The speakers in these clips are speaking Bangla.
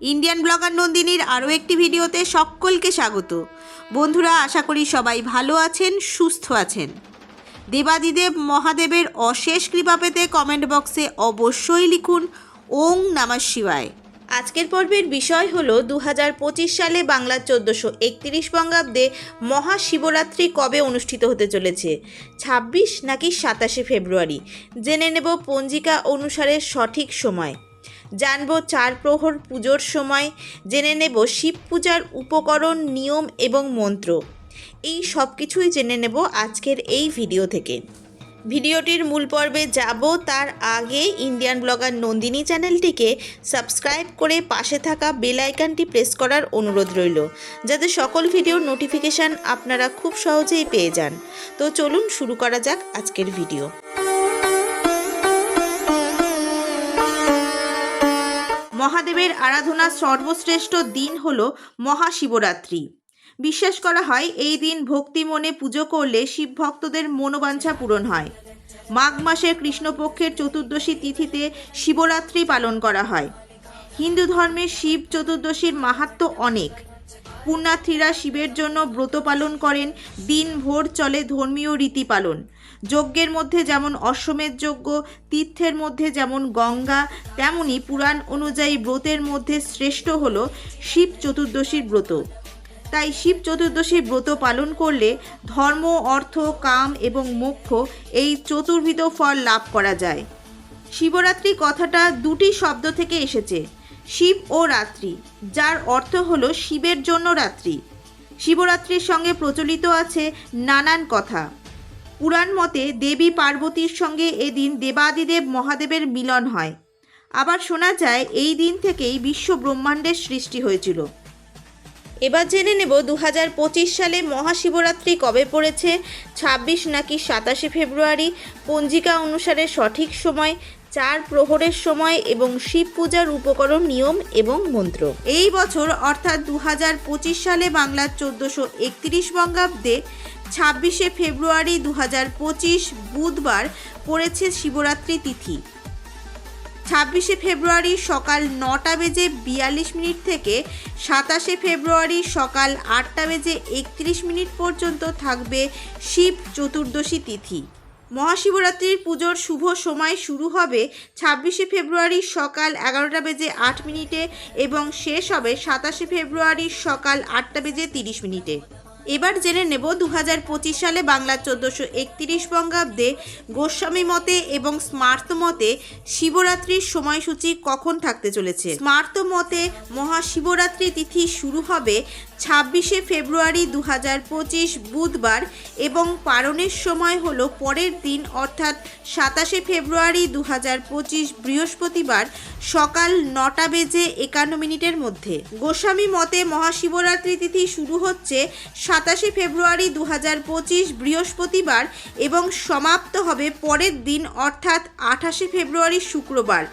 ইন্ডিয়ান ব্লগার নন্দিনীর আরও একটি ভিডিওতে সকলকে স্বাগত। বন্ধুরা, আশা করি সবাই ভালো আছেন, সুস্থ আছেন। দেবাদিদেব মহাদেবের অশেষ কৃপা পেতে কমেন্ট বক্সে অবশ্যই লিখুন, ওং নমঃ শিবায়। আজকের পর্বের বিষয় হলো দু সালে বাংলার চোদ্দোশো একত্রিশ বঙ্গাব্দে মহাশিবরাত্রি কবে অনুষ্ঠিত হতে চলেছে? ২৬ নাকি সাতাশে ফেব্রুয়ারি? জেনে নেব পঞ্জিকা অনুসারে সঠিক সময়। জানব চার প্রহর পুজোর সময়, জেনে নেব শিব পূজার উপকরণ, নিয়ম এবং মন্ত্র। এই সব কিছুই জেনে নেব আজকের এই ভিডিও থেকে। ভিডিওটির মূল পর্বে যাব, তার আগে ইন্ডিয়ান ব্লগার নন্দিনী চ্যানেলটিকে সাবস্ক্রাইব করে পাশে থাকা বেল আইকনটি প্রেস করার অনুরোধ রইল, যাতে সকল ভিডিওর নোটিফিকেশান আপনারা খুব সহজেই পেয়ে যান। তো চলুন শুরু করা যাক আজকের ভিডিও। মহাদেবের আরাধনার সর্বশ্রেষ্ঠ দিন হল মহাশিবরাত্রি। বিশ্বাস করা হয়, এই দিন ভক্তি মনে পুজো করলে শিব ভক্তদের মনোবাঞ্ছা পূরণ হয়। মাঘ মাসের কৃষ্ণপক্ষের চতুর্দশী তিথিতে শিবরাত্রি পালন করা হয়। হিন্দু ধর্মে শিব চতুর্দশীর মাহাত্ম অনেক। পুণ্যার্থীরা শিবের জন্য ব্রত পালন করেন দিন ভোর চলে ধর্মীয় রীতি পালন। যজ্ঞের মধ্যে যেমন অশ্বমেধ যজ্ঞ, তীর্থের মধ্যে যেমন গঙ্গা, তেমনি পুরাণ অনুযায়ী ব্রতের মধ্যে শ্রেষ্ঠ হল শিব চতুর্দশীর ব্রত। তাই শিব চতুর্দশীর ব্রত পালন করলে ধর্ম, অর্থ, কাম এবং মোক্ষ এই চতুর্বিধ ফল লাভ করা যায়। শিবরাত্রি কথাটা দুটি শব্দ থেকে এসেছে। শিব ও রাত্রি, যার অর্থ হলো শিবের জন্য রাত্রি। শিবরাত্রির সঙ্গে প্রচলিত আছে নানান কথা। পুরাণ মতে দেবী পার্বতীর সঙ্গে এদিন দেবাদিদেব মহাদেবের মিলন হয়। আবার শোনা যায়, এই দিন থেকেই বিশ্ব ব্রহ্মাণ্ডের সৃষ্টি হয়েছিল। এবার জেনে নেব দু হাজার পঁচিশ সালে মহাশিবরাত্রি কবে পড়েছে ২৬ নাকি সাতাশে ফেব্রুয়ারি, পঞ্জিকা অনুসারে সঠিক সময় চার প্রহরের সময় এবং শিব পূজার উপকরণ, নিয়ম এবং মন্ত্র। এই বছর, অর্থাৎ দু হাজার পঁচিশ সালে বাংলার চোদ্দোশো একত্রিশ বঙ্গাব্দে, ছাব্বিশে ফেব্রুয়ারি দু হাজার পঁচিশ বুধবার পড়েছে শিবরাত্রি তিথি। ছাব্বিশে ফেব্রুয়ারি সকাল নটা বেজে বিয়াল্লিশ মিনিট থেকে সাতাশে ফেব্রুয়ারি সকাল আটটা বেজে একত্রিশ মিনিট পর্যন্ত থাকবে শিব চতুর্দশী তিথি। মহাশিবরাত্রির পুজোর শুভ সময় শুরু হবে ছাব্বিশে ফেব্রুয়ারি সকাল এগারোটা বেজে আট মিনিটে এবং শেষ হবে সাতাশে ফেব্রুয়ারি সকাল আটটা বেজে তিরিশ মিনিটে। এবার জেনে নেব দু হাজার পঁচিশ সালে বাংলার চোদ্দোশো একত্রিশ বঙ্গাব্দে গোস্বামী মতে এবং স্মার্ত মতে শিবরাত্রির সময়সূচি কখন থাকতে চলেছে? স্মার্ত মতে মহাশিবরাত্রি তিথি শুরু হবে ছাব্বিশে ফেব্রুয়ারি দু হাজার পঁচিশ বুধবার এবং পালনের সময় হলো পরের দিন, অর্থাৎ সাতাশে ফেব্রুয়ারি দু হাজার পঁচিশ বৃহস্পতিবার সকাল নটা বেজে একান্ন মিনিটের মধ্যে। গোস্বামী মতে মহাশিবরাত্রি তিথি শুরু হচ্ছে সাতাশে ফেব্রুয়ারি দু হাজার পঁচিশ বৃহস্পতিবার এবং সমাপ্ত হবে পরের দিন, অর্থাৎ আঠাশে ফেব্রুয়ারি শুক্রবার।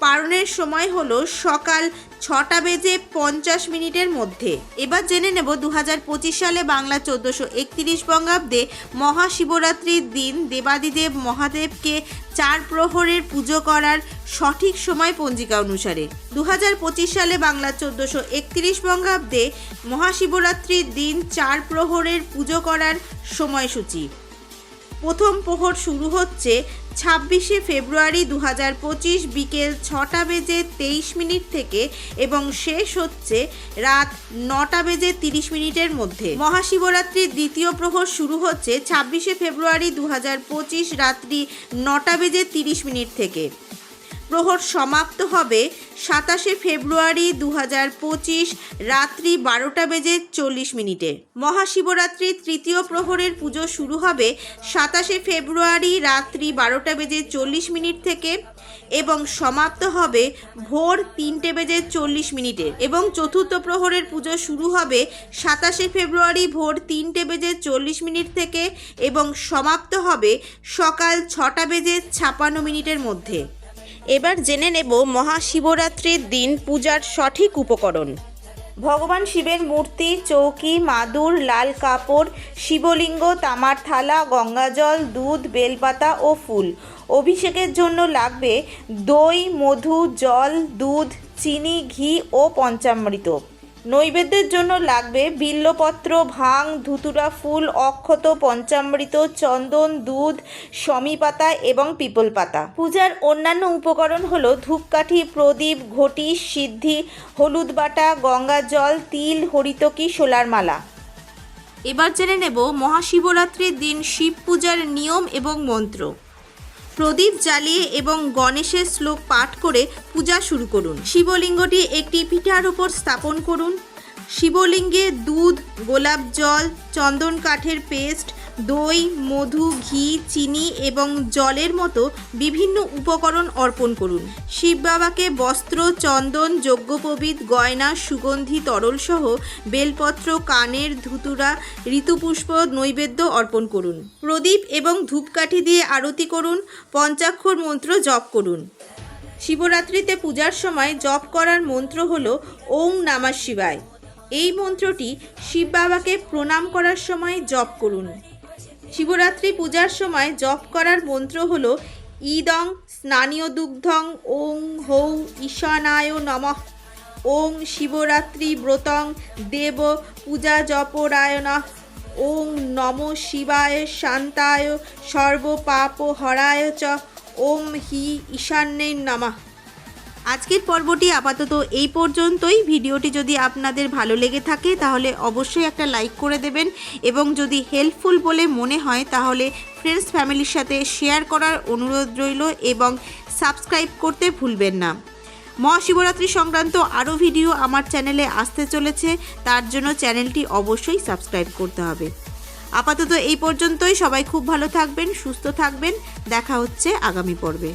পালনের সময় হলো সকাল ছটা বেজে পঞ্চাশ মিনিটের মধ্যে। এবার জেনে নেব দু হাজার পঁচিশ সালে বাংলা চোদ্দোশো একত্রিশ বঙ্গাব্দে মহাশিবরাত্রির দিন দেবাদিদেব মহাদেবকে চার প্রহরের পুজো করার সঠিক সময় পঞ্জিকা অনুসারে। দু হাজার পঁচিশ সালে বাংলা চোদ্দোশো একত্রিশ বঙ্গাব্দে মহাশিবরাত্রির দিন চার প্রহরের পুজো করার সময়সূচি। প্রথম প্রহর শুরু হচ্ছে ছাব্বিশে ফেব্রুয়ারি দু হাজার পঁচিশ বিকেল ছটা বেজে তেইশ মিনিট থেকে এবং শেষ হচ্ছে রাত নটা বেজে তিরিশ মিনিটের মধ্যে। মহাশিবরাত্রির দ্বিতীয় প্রহর শুরু হচ্ছে ছাব্বিশে ফেব্রুয়ারি দু হাজার পঁচিশ রাত্রি নটা বেজে তিরিশ মিনিট থেকে। প্রহর সমাপ্ত হবে সাতাশে ফেব্রুয়ারি দু হাজার পঁচিশ রাত্রি বারোটা বেজে চল্লিশ মিনিটে। মহাশিবরাত্রির তৃতীয় প্রহরের পুজো শুরু হবে সাতাশে ফেব্রুয়ারি রাত্রি বারোটা বেজে চল্লিশ মিনিট থেকে এবং সমাপ্ত হবে ভোর তিনটে বেজে চল্লিশ মিনিটে এবং চতুর্থ প্রহরের পুজো শুরু হবে সাতাশে ফেব্রুয়ারি ভোর তিনটে বেজে চল্লিশ মিনিট থেকে এবং সমাপ্ত হবে সকাল ছটা বেজে ছাপান্ন মিনিটের মধ্যে। এবার জেনে নেব মহাশিবরাত্রির দিন পূজার সঠিক উপকরণ। ভগবান শিবের মূর্তি, চৌকি, মাদুর, লাল কাপড়, শিবলিঙ্গ, তামার থালা, গঙ্গাজল, দুধ, বেলপাতা ও ফুল। অভিষেকের জন্য লাগবে দই, মধু, জল, দুধ, চিনি, ঘি ও পঞ্চামৃত। নৈবেদ্যের জন্য লাগবে বিল্লপত্র, ভাং, ধুতুরা ফুল, অক্ষত, পঞ্চামৃত, চন্দন, দুধ শমী পাতা এবং পিপল পাতা পূজার অন্যান্য উপকরণ হলো ধূপকাঠি, প্রদীপ, ঘটি, সিদ্ধি, হলুদ বাটা, গঙ্গা জল, তিল, হরিতকি, সোলার মালা। এবার জেনে নেব মহাশিবরাত্রির দিন শিব পূজার নিয়ম এবং মন্ত্র। প্রদীপ জ্বালিয়ে এবং গণেশের শ্লোক পাঠ করে পূজা শুরু করুন। শিবলিঙ্গটি একটি পিঠার উপর স্থাপন করুন। শিবলিঙ্গে দুধ, গোলাপ জল, চন্দন কাঠের পেস্ট, দই, মধু, ঘি, চিনি এবং জলের মতো বিভিন্ন উপকরণ অর্পণ করুন। শিব বাবাকে বস্ত্র, চন্দন, যজ্ঞপবিত, গয়না, সুগন্ধি তরল সহ বেলপত্র, কানের ধুতুরা, ঋতুপুষ্প, নৈবেদ্য অর্পণ করুন। প্রদীপ এবং ধূপকাঠি দিয়ে আরতি করুন, পঞ্চাক্ষর মন্ত্র জপ করুন। শিবরাত্রিতে পূজার সময় জপ করার মন্ত্র হল ওং নামা শিবায়। এই মন্ত্রটি শিব বাবাকে প্রণাম করার সময় জপ করুন। শিবরাত্রি পূজার সময় জপ করার মন্ত্র হল ইদং স্নানীয় দুগ্ধং ওং হৌ ঈশানায় নমঃ। ওং শিবরাত্রি ব্রতং দেব পূজা জপরায়ণা ওং নম শিবায় শান্তায় সর্বপাপ হরায় চ। ওম হি ঈশান্যে নমঃ। আজকের পর্বটি আপাতত এই পর্যন্তই। ভিডিওটি যদি আপনাদের ভালো লেগে থাকে, তাহলে অবশ্যই একটা লাইক করে দেবেন এবং যদি হেল্পফুল বলে মনে হয়, তাহলে ফ্রেন্ডস, ফ্যামিলির সাথে শেয়ার করার অনুরোধ রইল এবং সাবস্ক্রাইব করতে ভুলবেন না। মহাশিবরাত্রি সংক্রান্ত আরও ভিডিও আমার চ্যানেলে আসতে চলেছে, তার জন্য চ্যানেলটি অবশ্যই সাবস্ক্রাইব করতে হবে। আপাতত এই পর্যন্তই। সবাই খুব ভালো থাকবেন, সুস্থ থাকবেন। দেখা হচ্ছে আগামী পর্বে।